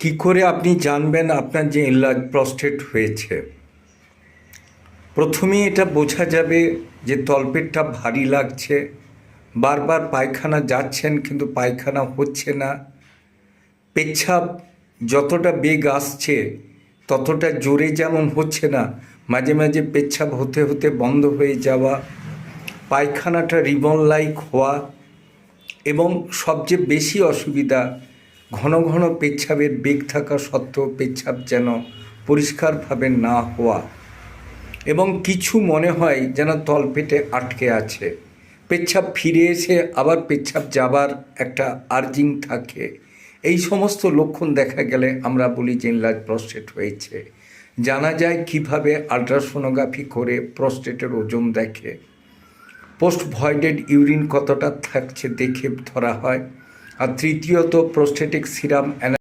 কি করে আপনি জানবেন আপনার যে ইনলার্জ প্রস্টেট হয়েছে? প্রথমেই এটা বোঝা যাবে যে তলপেটটা ভারী লাগছে, বারবার পায়খানা যাচ্ছেন কিন্তু পায়খানা হচ্ছে না। পেচ্ছাপ যতটা বেগ আসছে, ততটা জোরে যেমন হচ্ছে না, মাঝে মাঝে পেচ্ছাপ হতে হতে বন্ধ হয়ে যাওয়া, পায়খানাটা রিবন লাইক হওয়া এবং সবচেয়ে বেশি অসুবিধা ঘন ঘন পেচ্ছাপের বেগ থাকা সত্ত্বেও পেচ্ছাপ যেন পরিষ্কারভাবে না হওয়া এবং কিছু মনে হয় যেন তলপেটে আটকে আছে। পেচ্ছাপ ফিরে এসে আবার পেচ্ছাপ যাবার একটা আর্জিং থাকে। এই সমস্ত লক্ষণ দেখা গেলে আমরা বলি যে ইনলার্জ প্রস্টেট হয়েছে। জানা যায় কীভাবে আল্ট্রাসোনোগ্রাফি করে প্রস্টেটের ওজন দেখে। পোস্ট ভয়েডেড ইউরিন কতটা থাকছে দেখে ধরা হয়। আর তৃতীয়ত প্রস্টেটিক সিরাম